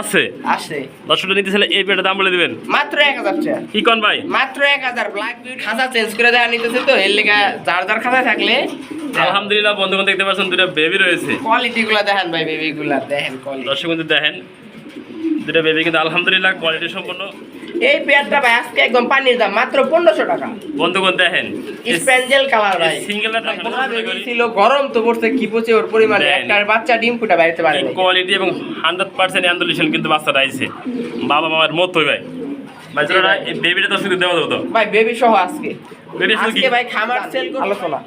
আছে? আছে। দশটা নিতে চাইলে এই পেটের দাম বলে দিবেন। মাত্র এক হাজার টাকা। কি কন ভাই? মাত্র এক হাজার। ব্ল্যাক বিউটি খাঁচা চেঞ্জ করে দেওয়া নিতেছে তো এর লেগা যার যার খাঁচা থাকলে। আলহামদুলিল্লাহ বন্ধুগণ দেখতে পাচ্ছেন দুটা বেবি রয়েছে। কোয়ালিটি গুলা দেখেন ভাই বেবি গুলা দেখেন কোয়ালিটি দর্শক বন্ধু দেখেন দুটা বেবি কিন্তু আলহামদুলিল্লাহ কোয়ালিটি সম্পন্ন। এই পেয়ারটা ভাই আজকে একদম পানির দাম মাত্র পনেরোশো টাকা। বন্ধুগণ দেখেন। স্প্যাঞ্জেল কালার ভাই। সিঙ্গেল ছিল গরম তো পড়ছে কি পচে ওর পরিমাণে? একটা বাচ্চা ডিম ফুটা বাড়িতে পারে কোয়ালিটি এবং হান্ড্রেড পার্সেন্ট অ্যান্ডুলেশন কিন্তু বাচ্চাটা আইছে। বাবা মামার মতোই ভাই। ভাই বেবিটা তো শুধু দেওয়া দেবো তো ভাই বেবি সহ আজকে। আজকে ভাই খামার সেল আলোচনা।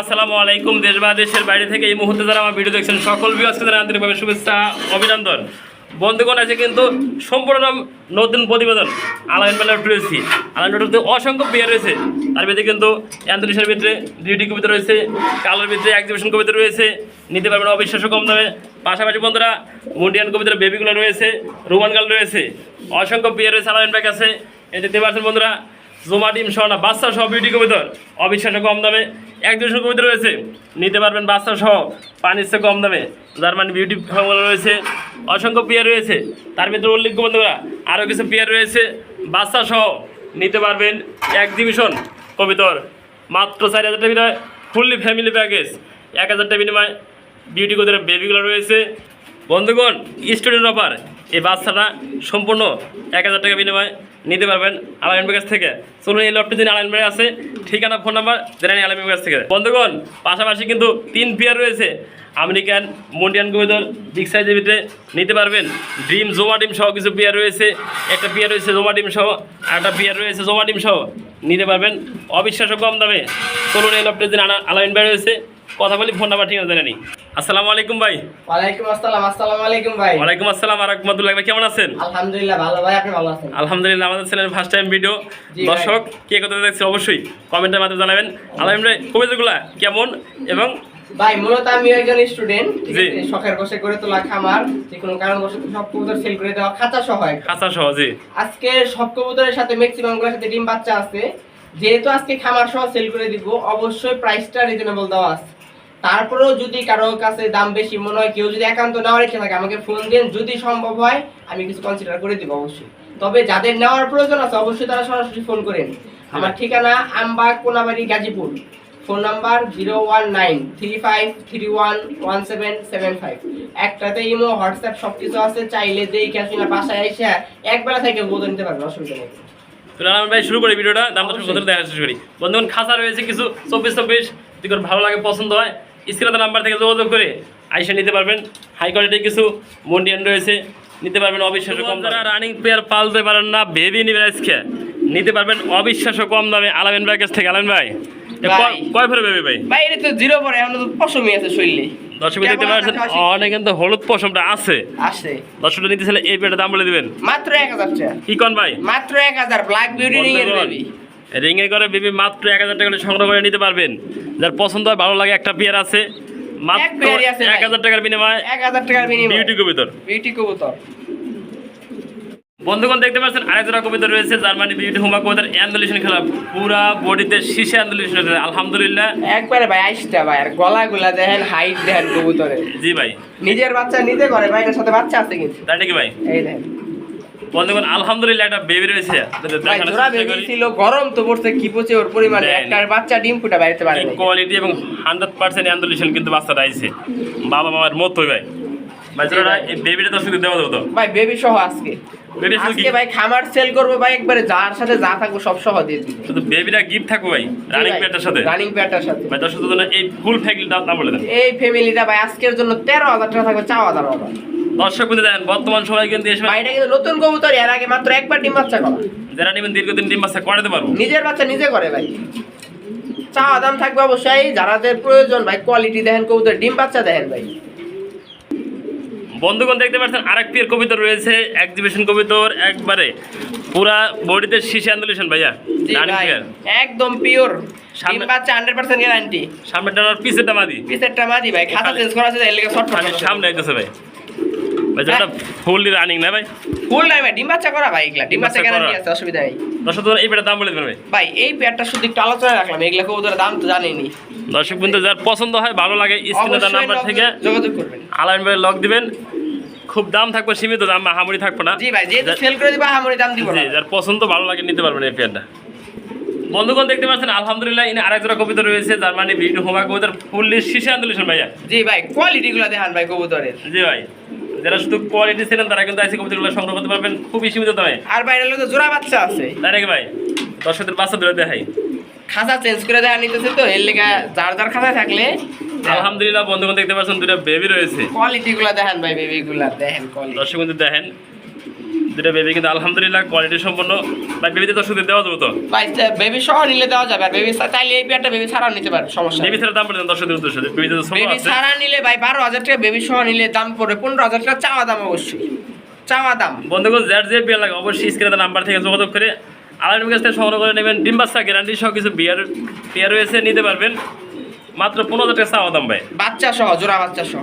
আসসালামু আলাইকুম দেশ বা দেশের বাইরে থেকে এই মুহূর্তে যারা আমার ভিডিও দেখছেন সকল জানাই আন্তরিকভাবে শুভেচ্ছা অভিনন্দন। বন্ধুগণ আছে কিন্তু সম্পূর্ণ নতুন প্রতিবেদন আলাইন বেলার রয়েছি আলাইন বেলাতে অসংখ্য বিয়ে রয়েছে। তার ভিতরে কিন্তু অ্যান্থনিসের ভিতরে ডিউটি কবিতা রয়েছে, কালোর ভিতরে এক্সিবিশন কবিতা রয়েছে, নিতে পারবেন অবিশ্বাস্য কম দামে। পাশাপাশি বন্ধুরা, মুন্ডিয়ান কবিতার বেবিগুলো রয়েছে, রোমান গাল রয়েছে। অসংখ্য বিয়ে রয়েছে আলাইন ব্যাগ আছে এই দেখতে পাচ্ছেন বন্ধুরা, জোমা ডিম সহ না বাচ্চা সহ বিউটি কবিতর অবিশ্বাস্য কম দামে। এক দুশো কবিতা রয়েছে। নিতে পারবেন বাচ্চা সহ, পানির চেয়ে কম দামে। জার্মানি বিউটি ফর্মুলা রয়েছে, অসংখ্য পেয়ার রয়েছে। তার ভিতরে উল্লেখ্য বন্ধুরা, আরও কিছু পেয়ার রয়েছে। বাচ্চা সহ নিতে পারবেন এক্সিবিশন কবিতর। মাত্র চার হাজার টাকা ফুললি ফ্যামিলি প্যাকেজ এক হাজার টাকা বিনিময় বিউটি কবিতরের বেবিগুলো রয়েছে। বন্ধুগণ স্টুডেন্ট অফার এই বাচ্চাটা সম্পূর্ণ এক হাজার টাকা বিনিময়ে নিতে পারবেন আলাইন কাছ থেকে। চলুন এই লপটি দিন আলাইন আছে। ঠিকানা ফোন নাম্বার জেনে নিন আলাইন কাছ থেকে। বন্ধুগণ, পাশাপাশি কিন্তু তিন পেয়ার রয়েছে। আমেরিকান মন্ডিয়ান কবিতর বিগ সাইজের ভিতরে নিতে পারবেন। ড্রিম জোমা ডিম সহ কিছু পেয়ার রয়েছে। একটা পেয়ার রয়েছে জোমা ডিম সহ আর একটা পেয়ার রয়েছে জোমা ডিম সহ নিতে পারবেন। অবিশ্বাস্য কম দামে চলুন এই লপটি দিন আলাইন রয়েছে কথা বলি ফোন নাম্বার ঠিকানা জেনে আসসালামু আলাইকুম ভাই। ওয়ালাইকুম আসসালাম আসসালামু আলাইকুম ভাই। ওয়ালাইকুম আসসালাম আর রহমতুল্লাহ ভাই কেমন আছেন? আলহামদুলিল্লাহ ভালো ভাই আপনি ভালো আছেন? আলহামদুলিল্লাহ আমাদের চ্যানেল ফার্স্ট টাইম ভিডিও দর্শক কে কথা দেখছে অবশ্যই কমেন্টের মাধ্যমে জানাবেন। আলহামদুলিল্লাহ কবিতাগুলা কেমন? এবং ভাই মূলত আমি একজন স্টুডেন্ট জি। শখের বসে করে তোলা খামার যে কোনো কারণ বসে সব কবুতর সেল করে দেওয়া খাঁচা সহ একটা। কাঁচা সহজে আজকে সব কবুতরের সাথে ম্যাক্সিমামগুলোর সাথে ডিম বাচ্চা আছে। যেহেতু আজকে খামার সহ সেল করে দিব অবশ্যই প্রাইসটা রিজনেবল দেওয়া আছে। তারপরেও যদি কারও কাছে দাম বেশি মনে হয় কেউ যদি একান্ত নেওয়ার ইচ্ছা থাকে আমাকে ফোন দেন। যদি সম্ভব হয় আমি কিছু কনসিডার করে দিব অবশ্যই। তবে যাদের নেওয়ার প্রয়োজন আছে অবশ্যই তারা সরাসরি ফোন করেন। আমার ঠিকানা Ambag Konabari Gazipur. Phone number zero one nine three five three one one seven seven five. একটাতে ইমো হোয়াটসঅ্যাপ সব কিছু আছে চাইলে দেই ক্যাশ না বাসায় এসে একবেলা থেকে বোধ নিতে পারবেন অসুবিধা নেই। তো ভাই শুরু করি ভিডিওটা দাম দর্শক কথা দেখা শুরু করি। বন্ধুগণ খাঁচা রয়েছে কিছু চব্বিশ চব্বিশ। যদি ভালো লাগে পছন্দ হয় স্ক্রিনে নাম্বার থেকে যোগাযোগ করে আইসা নিতে পারবেন। হাই কোয়ালিটির কিছু মন্ডিয়ান রয়েছে নিতে পারবেন অবিশ্বাস্য কম যারা রানিং প্লেয়ার পালতে পারেন না বেবি নিবেন আজকে। নিতে পারবেন অবিশ্বাস্য কম দামে আলামিন ভাই কাছ থেকে। আলামিন ভাই। কয় ফেরো বেবি ভাই? ভাই এটা তো জিরো পরে এখন তো পশমই আছে শরীরে। দর্শক দেখতে পাচ্ছেন অনেক কিন্তু হলুদ পশমটা আছে। আসে দর্শকটা নিতে চাইলে এই পেটের দাম বলে দিবেন। মাত্র এক হাজার টাকা। কি কন ভাই? মাত্র এক হাজার ব্ল্যাক বিউটি রিং এর বেবি রিংয়ে করে বেবি মাত্র এক হাজার টাকা সংগ্রহ করে নিতে পারবেন। যার পছন্দ হয় ভালো লাগে একটা পেয়ার আছে। মাত্র। এক হাজার টাকার বিনিময়ে এক হাজার টাকার বিনিময়। বিউটি কবিতর। বিউটি কবুতর। বন্ধুগণ দেখতে পাচ্ছেন আরেকজোড়া কবিতা রয়েছে জার্মানি বিউটি হুমা কবিতার অ্যান্ডোলেশন খেলা পুরা বডিতে শীষে অ্যান্ডোলেশন আলহামদুলিল্লাহ। একবারে ভাই আইসটা ভাই আর গলা গুলা দেখেন হাইট দেখেন কবুতরে। জি ভাই। নিজের বাচ্চা নিজে করে ভাই এটার সাথে বাচ্চা আছে কিন্তু। তাই নাকি ভাই। এই দেখেন। বন্ধুগণ আলহামদুলিল্লাহ একটা বেবি রয়েছে। জোড়া বেবি ছিল গরম তো পড়ছে কি পচে ওর পরিমাণে। একটা বাচ্চা ডিম ফুটা বাড়িতে পারে কোয়ালিটি এবং হান্ড্রেড পার্সেন্ট অ্যান্ডোলেশন কিন্তু বাচ্চাটা আইছে। বাবা মামার মতোই ভাই। ভাই এই বেবিটা তো দেওয়া দেবো তো? ভাই বেবি সহ আজকে। আজকে ভাই খামার সেল করব ভাই একবারে যার সাথে যা থাকব সব সহ দিয়ে দিবো। শুধু বেবিটা গিফট থাকব ভাই রানিং প্যাটার সাথে? রানিং প্যাটার সাথে। ভাই দর্শক জন্য এই ফুল ফ্যামিলি দাম দাম বলে দেন। এই ফ্যামিলিটা ভাই আজকের জন্য তেরো হাজার টাকা থাকবে চাও হাজার টাকা। দর্শক কিন্তু দেখেন বর্তমান সময় কিন্তু এসে কিন্তু নতুন কবুতর এর আগে মাত্র একবার ডিম বাচ্চা করা। যারা নেবেন দীর্ঘদিন ডিম বাচ্চা করাতে পারব। নিজের বাচ্চা নিজে করে ভাই। চাওয়া দাম থাকবে অবশ্যই যারাদের প্রয়োজন ভাই কোয়ালিটি দেখেন কবুতর ডিম বাচ্চা দেখেন ভাই। বন্ধুগণ দেখতে পাচ্ছেন আরেক পিয়ার কবিতা রয়েছে এক্সিবিশন কবিতর একবারে পুরা বডিতে শিশি আন্দোলন ভাইয়া। একদম পিওর গ্যারান্টি সামনেটা আর পিছেরটা মাদি। পিসেরটা মাদি ভাই খাতা চেঞ্জ করা আছে সামনে আইতেছে ভাই। ভাই ফুললি রানিং না ভাই? ফুল নাই ডিম বাচ্চা করা ভাই এগুলা। ডিম বাচ্চা বাচ্চা গ্যারান্টি আছে অসুবিধা নেই। দর্শক এই পেয়ারটার দাম বলে দেবেন ভাই। ভাই এই পেয়ারটা শুধু একটু আলোচনা রাখলাম এগুলা কবুতরের দাম তো জানেনি দর্শক বন্ধু যার পছন্দ হয় ভালো লাগে স্ক্রিনে তার নাম্বার থেকে যোগাযোগ করবেন। আলাইন ভাই লক দিবেন। খুব দাম থাকবে সীমিত দাম হামুড়ি থাকবে না। জি ভাই যেহেতু সেল করে দিবা আমরা দাম দিব না। যার পছন্দ ভালো লাগে নিতে পারবেন এই পেয়ারটা বন্ধুগণ দেখতে পাচ্ছেন আলহামদুলিল্লাহ ইনি আরেক জোড়া কবিতা রয়েছে যার মানে ভিডিও হোমা কবিতার ফুললি শীর্ষে আন্দোলন ভাইয়া। জি ভাই কোয়ালিটি গুলো দেখান ভাই কবুতরের। জি ভাই। যারা শুধু কোয়ালিটি ছিলেন তারা কিন্তু আইসি কবিতাগুলো সংগ্রহ করতে পারবেন। খুবই সীমিত দামে। আর বাইরের লোক জোড়া বাচ্চা আছে। তাই নাকি ভাই দর্শকদের বাচ্চা ধরে দেখাই। খাঁচা চেঞ্জ করে দেওয়া নিতেছে তো এর লেগে যার যার খাঁচা থাকলে। আলহামদুলিল্লাহ বন্ধুগণ দেখতে পাচ্ছেন দুটা বেবি রয়েছে। কোয়ালিটি গুলো দেখেন ভাই বেবি গুলা দেখেন কোয়ালিটি দর্শক দেখেন দুটা বেবি কিন্তু আলহামদুলিল্লাহ কোয়ালিটি সম্পন্ন। ভাই বেবিতে দর্শকদের দেওয়া যাবে তো? ভাই বেবি সহ নিলে দেওয়া যাবে আর বেবি চাইলে এই পেয়ারটা বেবি ছাড়াও নিতে পারে সমস্যা বেবি ছাড়া দাম পড়েছেন দর্শকদের উদ্দেশ্যে। বেবিতে তো বেবি ছাড়া নিলে ভাই বারো হাজার টাকা বেবি সহ নিলে দাম পড়বে পনেরো হাজার টাকা চাওয়া দাম অবশ্যই। চাওয়া দাম। বন্ধুগণ যার যে বিয়ার লাগে অবশ্যই স্ক্রিনে নাম্বার থেকে যোগাযোগ করে আলাদা কাছ থেকে সংগ্রহ করে নেবেন। ডিম বাচ্চা গ্যারান্টি সহ কিছু বিয়ার বিয়ার রয়েছে নিতে পারবেন। মাত্র পনেরো হাজার টাকা চাওয়া দাম ভাই। বাচ্চা সহ জোড়া বাচ্চা সহ।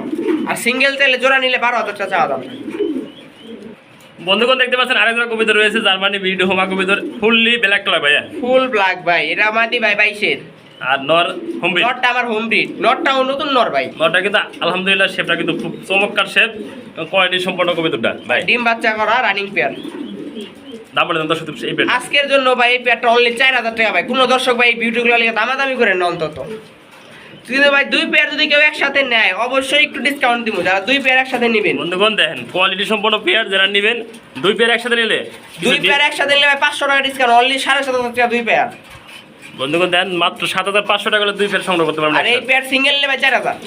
আর সিঙ্গেল চাইলে জোড়া নিলে বারো হাজার টাকা চাওয়া দাম। বন্ধুগণ দেখতে পাচ্ছেন আরেকজন কবিতা রয়েছে জার্মানি ভিডিও হোমা কবিতার ফুললি ব্ল্যাক কালার ভাইয়া। ফুল ব্ল্যাক ভাই এটা মাটি ভাই বাইশের। আর নর হোমব্রিড নটটা আমার হোম ব্রিড নটটাও নতুন নর ভাই। নরটা কিন্তু আলহামদুলিল্লাহ শেপটা কিন্তু খুব চমৎকার শেপ কোয়ালিটি সম্পন্ন কবিতাটা ভাই। ডিম বাচ্চা করা রানিং পেয়ার দাম দর্শক এই আজকের জন্য ভাই এই পেয়ারটা অনলি চার হাজার টাকা ভাই। কোনো দর্শক ভাই বিউটিগুলো লিখে দামাদামি করেন না অন্তত। কিন্তু ভাই দুই পেয়ার যদি কেউ একসাথে নেয় অবশ্যই একটু ডিসকাউন্ট দিব। যারা দুই পেয়ার একসাথে নেবেন। বন্ধুগণ দেখেন কোয়ালিটি সম্পন্ন পেয়ার যারা নেবেন দুই পেয়ার একসাথে নিলে দুই পেয়ার একসাথে নিলে ভাই পাঁচশো টাকা ডিসকাউন্ট অনলি সাড়ে সাত হাজার টাকা দুই পেয়ার বন্ধুগণ দেন মাত্র সাত হাজার পাঁচশো টাকা দুই পেয়ার সংগ্রহ করতে পারবেন আর এই পেয়ার সিঙ্গেল ভাই চার হাজার।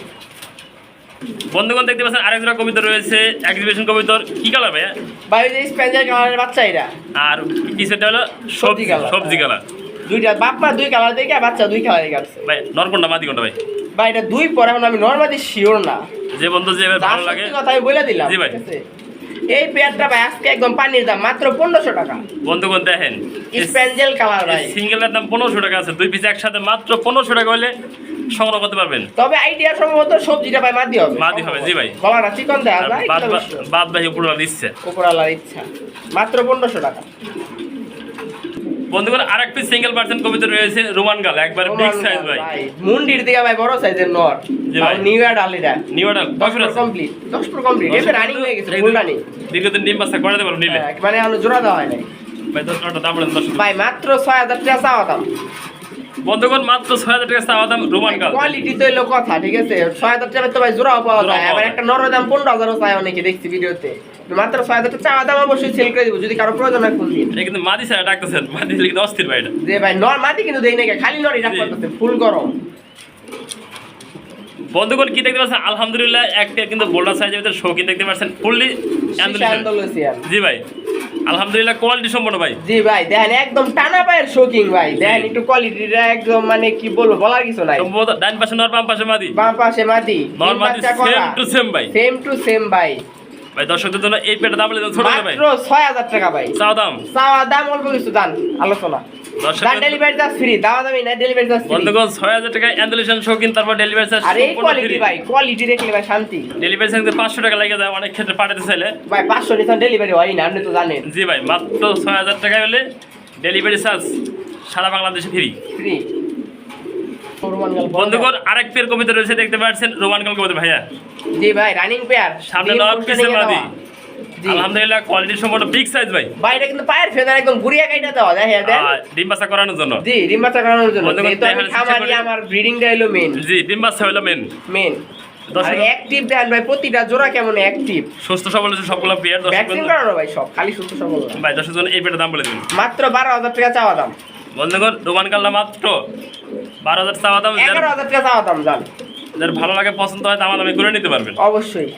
বন্ধুগণ দেখতে পাচ্ছেন আরেক জোড়া কবিতা রয়েছে এক্সিবিশন কবিতর। কি কালার ভাইয়া? ভাই স্পেঞ্জার কালারের বাচ্চা এটা। আর পিছনটা হলো? সবজি সবজি কালার। সবজি কালার দুইটা বাপ্পা দুই কালার দেখে বাচ্চা দুই কালার দেখে আসছে। ভাই নরকোনটা মাদি কোনটা ভাই। ভাই এটা দুই পরে এখন আমি নর্মালি শিওর না। যে বন্ধু যে ভালো লাগে। কথা আমি বলে দিলাম জি ভাই। এই পেয়ারটা ভাই আজকে একদম পানির দাম মাত্র পনেরোশো টাকা। বন্ধুগণ দেখেন স্পেঞ্জেল কালার ভাই। সিঙ্গেলের দাম পনেরোশো টাকা আছে দুই পিস একসাথে মাত্র পনেরোশো টাকা হলে সংগ্রহ করতে পারবেন। তবে আইডিয়া সম্ভবত সবজিটা ভাই মাদি হবে। মাদি হবে, জি ভাই। না চিকন আর যায় বাদ বাদ ভাই উপর দিচ্ছে উপরালার ইচ্ছা। মাত্র পনেরোশো টাকা। বন্ধুগণ আরেক পিস সিঙ্গেল পার্সেন্ট কবিতা রয়েছে রোমান গাল একবার বিগ সাইজ ভাই। মুন্ডির দিকে ভাই বড় সাইজের নর। ভাই। নিউ ইয়ার ডালিটা নিউ দশ কয়ফের কমপ্লিট দশ পুরো কমপ্লিট এবার রানিং হয়ে গেছে ফুল রানিং দীর্ঘদিন ডিম বাচ্চা করে দেবো নিলে। মানে আমরা জোড়া দেওয়া হয় নাই। ভাই দশ টাকা দাম বলেন দশ ভাই মাত্র ছয় হাজার টাকা চাওয়া দাম। বন্ধুগণ মাত্র ছয় হাজার টাকা চাওয়া দাম রোমান গাল। কোয়ালিটি তো এলো কথা ঠিক আছে? ছয় হাজার টাকা তো ভাই জোড়াও পাওয়া যায়। আবার একটা নর দাম পনেরো হাজারও চায় অনেকে দেখছি ভিডিওতে। মাত্র ছয় হাজার চাওয়া দাম অবশ্যই সেল করে দিব যদি কারও প্রয়োজন হয় এটা কিন্তু মাদি স্যার ডাকতেছেন মাদি দিলে কিন্তু অস্থির ভাই এটা যে ভাই নর মাটি কিন্তু দেই নাকি খালি করতেছে ফুল গরম। বন্ধুগণ কি দেখতে পাচ্ছেন? আলহামদুলিল্লাহ একটা কিন্তু বোল্ডার সাইজের ভিতরে শৌখিন দেখতে পাচ্ছেন ফুললি জি ভাই আলহামদুলিল্লাহ কোয়ালিটি সম্পন্ন ভাই। জি ভাই দেখেন একদম টানা পায়ের শোকিং ভাই। দেখেন একটু কোয়ালিটিটা একদম মানে কি বলব বলার কিছু নাই। সম্ভবত ডান পাশে নর বাম পাশে মাদি। বাম পাশে মাটি নর মাদি সেম টু সেম ভাই। সেম টু সেম ভাই। ভাই দর্শকদের জন্য এই পেটে দাম বলে ছোট ভাই মাত্র ছয় হাজার টাকা ভাই। চাও দাম? চাওয়া দাম অল্প কিছু দান আলোচনা। ডেলিভারি চার্জ ফ্রি দাওয়া দামি না ডেলিভারি চার্জ বন্ধুগণ টাকা অ্যান্ডুলেশন শৌখিন তারপর ডেলিভারি চার্জ আর কোয়ালিটি ভাই কোয়ালিটি দেখলে ভাই শান্তি। ডেলিভারি চার্জ পাঁচশো টাকা লাগে যায় অনেক ক্ষেত্রে পাঠাতে চাইলে। ভাই ডেলিভারি হয় না আপনি তো জানেন। জি ভাই মাত্র টাকা হলে ডেলিভারি চার্জ সারা বাংলাদেশে ফ্রি ফ্রি বন্ধুগণ আরেক পেয়ার কবিতা রয়েছে দেখতে পাচ্ছেন রোমান কবিতা ভাইয়া। জি ভাই রানিং পেয়ার সামনে পিছে মাদি আলহামদুলিল্লাহ কোয়ালিটি সম্পূর্ণ বিগ সাইজ ভাই। ভাই এটা কিন্তু পায়ের ফেদার একদম ঘুরিয়ে কাইটা দেওয়া দেখে দেন। আর ডিম বাচ্চা করানোর জন্য। জি ডিম বাচ্চা করানোর জন্য। আমি খামারি। আমার ব্রিডিংটা হলো মেন জি ডিম বাচ্চা হলো মেন মেন দশ আর মিনিট। অ্যাক্টিভ দেন ভাই প্রতিটা জোড়া কেমন অ্যাক্টিভ সুস্থ সবল হচ্ছে সবগুলো পেয়ার দর্শক ভ্যাকসিন করানো ভাই সব খালি সুস্থ সবল ভাই দর্শক জন এই পেটের দাম বলে দিন। মাত্র বারো হাজার টাকা চাওয়া দাম। বন্ধুগণ রোমান কাল্লা মাত্র বারো হাজার চাওয়া দাম এগারো হাজার টাকা চাওয়া দাম জান। যার ভালো লাগে পছন্দ হয় দামা দামি করে নিতে পারবেন। অবশ্যই।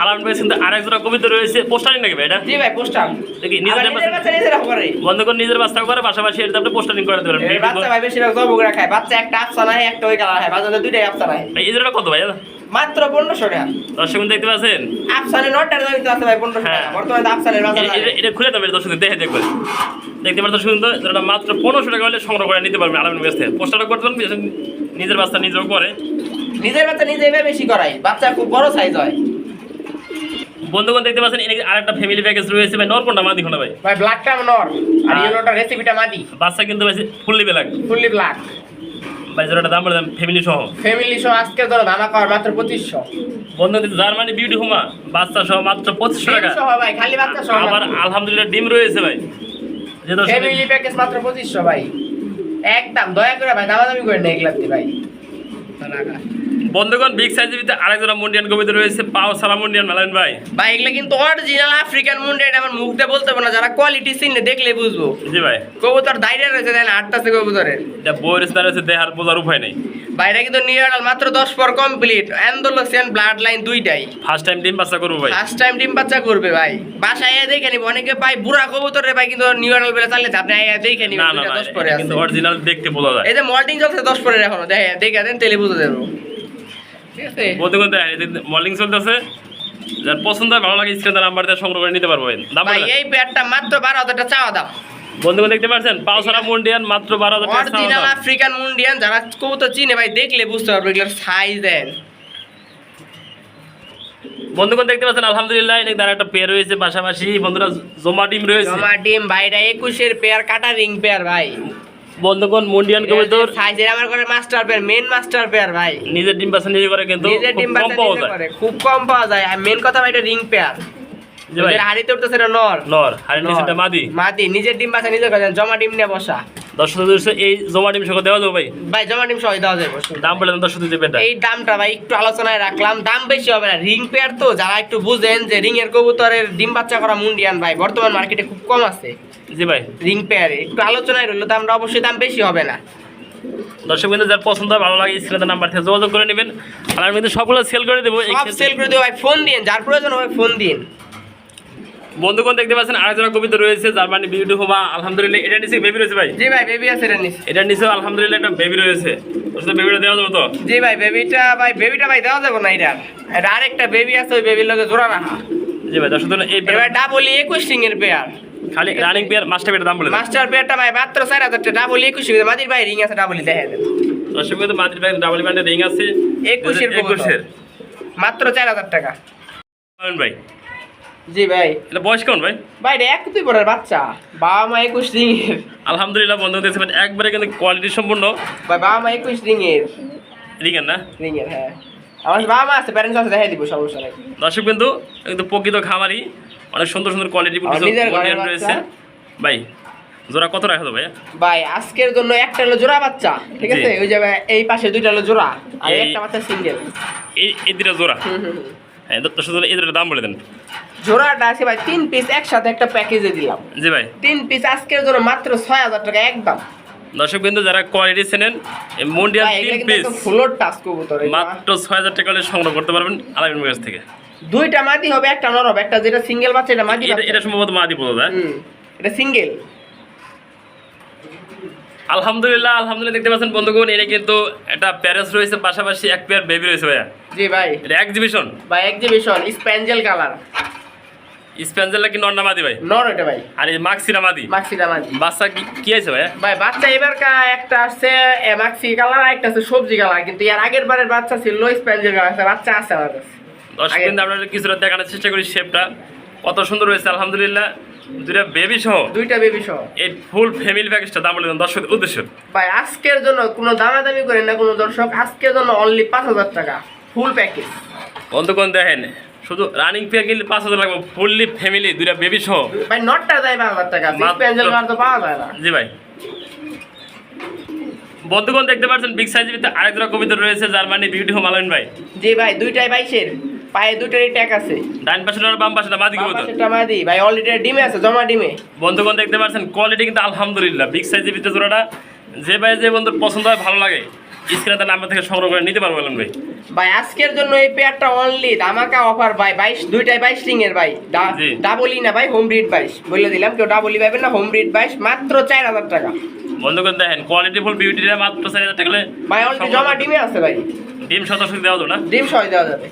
আলাম ভাই কিন্তু আরেক জোড়া কবিতা রয়েছে পোস্টারিং নাকি ভাই এটা? জি ভাই পোস্টার। দেখি নিজের বাচ্চা নিজেরা করে বন্ধুগণ নিজের বাচ্চা করে পাশাপাশি এটা আপনি পোস্টারিং করে দেবেন বাচ্চা ভাই বেশিরভাগ জব করে খায়। বাচ্চা একটা আফসা নাই একটা ওই কালার হয়। বাচ্চাদের দুইটাই আফসা নাই। এই জোড়াটা কত ভাই? মাত্র পনেরোশো টাকা। দর্শক দেখতে পাচ্ছেন? আফসানের নটার দাম আছে ভাই পনেরোশো টাকা। হ্যাঁ। বর্তমানে আফসানের বাজার এটা খুলে দেবেন দর্শক দেখে দেখবেন। দেখতে পারেন বন্ধু, যেটা মাত্র পনেরোশো টাকা হলে সংগ্রহ করে নিতে পারবেন আলামিন কাছ থেকে। পোস্টারটা করতে পারবেন নিজের বাচ্চা নিজেও করে। নিজের বাচ্চা নিজে এবার বেশি করাই বাচ্চা খুব বড় সাইজ হয়। বন্ধুগণ দেখতে পাচ্ছেন এখানে আরেকটা ফ্যামিলি প্যাকেজ রয়েছে। ভাই নর কোনটা মাদি কোনটা ভাই? ভাই ব্ল্যাকটা নর আর ইয়েলোটা রেসিপিটা মাদি। বাচ্চা কিন্তু ভাই ফুললি বেলাক ফুললি ব্ল্যাক ভাই জোড়াটা দাম বলে দাম ফ্যামিলি সহ। ফ্যামিলি সহ আজকে ধরো ধামা খাওয়ার মাত্র পঁচিশশো। বন্ধু জার্মানি বিউটি হোমা। বাচ্চা সহ মাত্র পঁচিশশো টাকা। সহ ভাই খালি বাচ্চা সহ আবার আলহামদুলিল্লাহ ডিম রয়েছে ভাই। ফ্যামিলি প্যাকেজ মাত্র পঁচিশশো ভাই। একদম দয়া করে ভাই দামাদামি করে এগুলাতে ভাই। বন্ধুগণ বিগ সাইজের ভিতরে আরেকজোড়া মুন্ডিয়ান কবিতা রয়েছে পাও সালা মুন্ডিয়ান মেলান ভাই। ভাই এগুলো কিন্তু অরিজিনাল আফ্রিকান মুন্ডে এটা আমার মুখতে বলতে পারব না যারা কোয়ালিটি চিনলে দেখলে বুঝব। জি ভাই। কবুতর দাঁড়িয়ে রয়েছে দেন আটটাছে কবুতরের। এটা বইয়ের স্থানে রয়েছে দেহার বোঝার উপায় নেই। বাইরে কিন্তু নিউরাল মাত্র দশ পর কমপ্লিট অ্যান্ডোলোসিয়ান ব্লাড লাইন দুইটাই। ফার্স্ট টাইম ডিম বাচ্চা করব ভাই। ফার্স্ট টাইম ডিম বাচ্চা করবে ভাই। বাসায় এসে দেখে নিব। অনেকে পাই বুড়া কবুতরে ভাই কিন্তু নিউরাল বেলা চাললে আপনি আইয়া দেখে নিবেন না না দুইটা না দশ পরে আছে। কিন্তু অরিজিনাল দেখতে বোঝা যায়। এই যে মল্টিং চলছে দশ পরে এখনও। দেখে দেখে দেন তেলে বুঝে দেবো। ঠিক আছে? বন্ধুগণ দেখেন মর্নিং চলতেছে। যার পছন্দ ভালো লাগে স্ক্রিনের নাম্বার দিয়ে সংগ্রহ করে নিতে পারব ভাই। এই প্যাডটা মাত্র বারো হাজার টাকা চাওয়া দাম। বন্ধুগণ দেখতে পাচ্ছেন? পাও সালা মুন্ডিয়ান মাত্র বারো হাজার অরিজিনাল আফ্রিকান মুন্ডিয়ান যারা কবুতর চিনে ভাই দেখলে বুঝতে পারবে এগুলোর সাইজ দেন বন্ধুগণ দেখতে পাচ্ছেন আলহামদুলিল্লাহ এখানে তার একটা পেয়ার রয়েছে পাশাপাশি। বন্ধুরা জমা ডিম রয়েছে। জমা ডিম ভাইরা একুশের পেয়ার কাটা রিং পেয়ার ভাই। বন্ধুগণ মুন্ডিয়ান কবিতর। সাইজের আমার করে master pair main master pair ভাই। নিজের ডিম বাচ্চা নিজে করে কিন্তু নিজের খুব কম পাওয়া যায়। খুব কম পাওয়া যায়। আর মেন কথা ভাই এটা রিং পেয়ার হাড়িতে উঠতেছে এটা নর। নর হাড়ি নিচেটা মাদি। মাদি নিজের ডিম বাচ্চা নিজে করে জমা ডিম নিয়ে বসা। দর্শক এই জমা ডিম সহ দেওয়া যাবে ভাই? ভাই জমা ডিম সবাই দেওয়া যাবে। দাম বলে দর্শক দিতে এই দামটা ভাই একটু আলোচনায় রাখলাম। দাম বেশি হবে না। রিং পেয়ার তো যারা একটু বুঝেন যে রিং এর কবুতরের ডিম বাচ্চা করা মুন্ডিয়ান ভাই বর্তমান মার্কেটে খুব কম আছে। জি ভাই। রিং পেয়ারে একটু আলোচনায় রইল দামটা অবশ্যই দাম বেশি হবে না। দর্শক বিন্দু যার পছন্দ ভালো লাগে স্ক্রিনের নাম্বার থেকে যোগাযোগ করে নেবেন। আর আমি কিন্তু সবগুলো সেল করে দেবো সেল করে দিও ভাই ফোন দিন যার প্রয়োজন হবে ফোন দিন। বন্ধুগণ দেখতে পাচ্ছেন আরেকজন কবিতা রয়েছে জার্মানি বিউটি হোমা আলহামদুলিল্লাহ। এটা নিচে বেবি রয়েছে ভাই? জি ভাই বেবি আছে রেনিস এটা নিচে আলহামদুলিল্লাহ একটা বেবি রয়েছে। ওর বেবিটা দেওয়া যাবে তো? জি ভাই বেবিটা ভাই বেবিটা ভাই দেওয়া যাবে না এটা। আরেকটা বেবি আছে ওই বেবির লগে জোড়া রাখা জি ভাই দর্শক এই এবার ডাবল একুশ সিং এর পেয়ার খালি রানিং পেয়ার মাস্টার পেয়ার দাম বলে। মাস্টার পেয়ারটা ভাই মাত্র চার হাজার টাকা। ডাবল একুশ সিং মাদির ভাই রিং আছে ডাবল দেখা দেন। দর্শক বিন্দু মাদ্রি ব্যাংক ডাবল ব্যান্ডের রিং আছে। একুশের কবুতর। একুশের মাত্র চার হাজার টাকা। পাবেন ভাই জি ভাই। এটা বয়স কেমন ভাই? ভাই এটা এক দুই বাচ্চা। বাবা মা একুশ রিং আলহামদুলিল্লাহ বন্ধু একবারে কিন্তু কোয়ালিটি সম্পূর্ণ। ভাই বাবা মা একুশ রিং রিঙের না? রিং হ্যাঁ। আমার বাবা মা আছে প্যারেন্টস আছে দেখাই দিব সমস্যা নাই। দর্শক বিন্দু কিন্তু প্রকৃত খামারি অনেক সুন্দর সুন্দর কোয়ালিটি রয়েছে। ভাই জোড়া কত রাখা যাবে ভাই আজকের জন্য একটা হলো জোড়া বাচ্চা ঠিক আছে? ওই যে ভাই, এই পাশে দুইটা হলো জোড়া আর একটা বাচ্চা সিঙ্গেল এই এই দুটা জোড়া। হ্যাঁ দর্শক দুটার দাম বলে দেন। জোড়াটা আছে ভাই তিন পিস একসাথে একটা প্যাকেজে দিলাম। জি ভাই। তিন পিস আজকের জন্য মাত্র ছয় হাজার টাকা একদম। দর্শক বিন্দু যারা কোয়ালিটি চেনেন মন্ডিয়াল তিন পিস ফুলোর টাচ কবুতর মাত্র ছয় হাজার টাকা সংগ্রহ করতে পারবেন আলামিন কাছ থেকে। দুইটা মাদি হবে একটা নর হবে একটা যেটা সিঙ্গেল বাচ্চা এটা মাদি এটা সম্ভবত মাদি যায়। এটা সিঙ্গেল আলহামদুলিল্লাহ আলহামদুলিল্লাহ দেখতে পাচ্ছেন বন্ধুগণ এটা কিন্তু একটা প্যারেস রয়েছে পাশাপাশি এক পেয়ার বেবি রয়েছে ভাইয়া। জি ভাই। এটা এক্সিবিশন ভাই এক্সিবিশন স্প্যাঞ্জেল কালার কি মাদি ভাই? নর এটা ভাই। আর এই মাক্সিরা মাদি মাক্সিটা মাদি বাচ্চা কি কি আছে ভাই? বাচ্চা এবার কা একটা আছে মাক্সি কালার আর একটা আছে সবজি কালার কিন্তু এর আগের বারের বাচ্চা ছিল কালার বাচ্চা আছে আমার কাছে দর্শক আগে- কিন্তু আপনাদের কিছুটা দেখানোর চেষ্টা করি শেপটা কত সুন্দর রয়েছে আলহামদুলিল্লাহ। দুটা বেবি সহ। দুইটা বেবি সহ। এই ফুল ফ্যামিলি প্যাকেজটা দাম বলে দেন দর্শকের উদ্দেশ্য। ভাই আজকের জন্য কোনো দামাদামি করেন না কোনো দর্শক আজকের জন্য অনলি পাঁচ হাজার টাকা ফুল প্যাকেজ বন্ধুগণ দেখেন শুধু রানিং পেয়ার কিনলে পাঁচ হাজার লাগবে ফুললি ফ্যামিলি দুটা বেবি সহ। ভাই নটটা যায় পাঁচ হাজার টাকা স্প্যাঞ্জেল কালার তো পাওয়া যায় না। জি ভাই। বন্ধুগণ দেখতে পাচ্ছেন বিগ সাইজের ভিতরে আরেক জোড়া কবিতা রয়েছে জার্মানি বিউটি হোম আলামিন ভাই। জি ভাই দুইটাই বাইশের পায়ে দুইটারই ট্যাগ আছে। ডাইন পাশে আর বাম পাশে মাদি কবিতা পাশেরটা মাদি। ভাই অলরেডি ডিমে আছে জমা ডিমে। বন্ধুগণ দেখতে পাচ্ছেন কোয়ালিটি কিন্তু আলহামদুলিল্লাহ বিগ সাইজের ভিতরে জোড়াটা যে ভাই যে বন্ধুর পছন্দ হয় ভালো লাগে। স্ক্রিনে তার নাম্বার থেকে সংগ্রহ করে নিতে পারব আলামিন ভাই। ভাই আজকের জন্য এই পেয়ারটা অনলি ধামাকা অফার ভাই বাইশ দুইটাই বাইশ রিং এর ভাই। ডাবলই না ভাই হোম ব্রিড বাইশ। বলে দিলাম কেউ ডাবলই পাবেন না হোম ব্রিড বাইশ মাত্র চার হাজার টাকা। বন্ধুগণ দেখেন কোয়ালিটি ফুল বিউটিটা মাত্র চার হাজার টাকা ভাই অনলি জমা ডিমে আছে ভাই। ডিম শতাংশ দেওয়া যাবে না? ডিম সহ দেওয়া যাবে।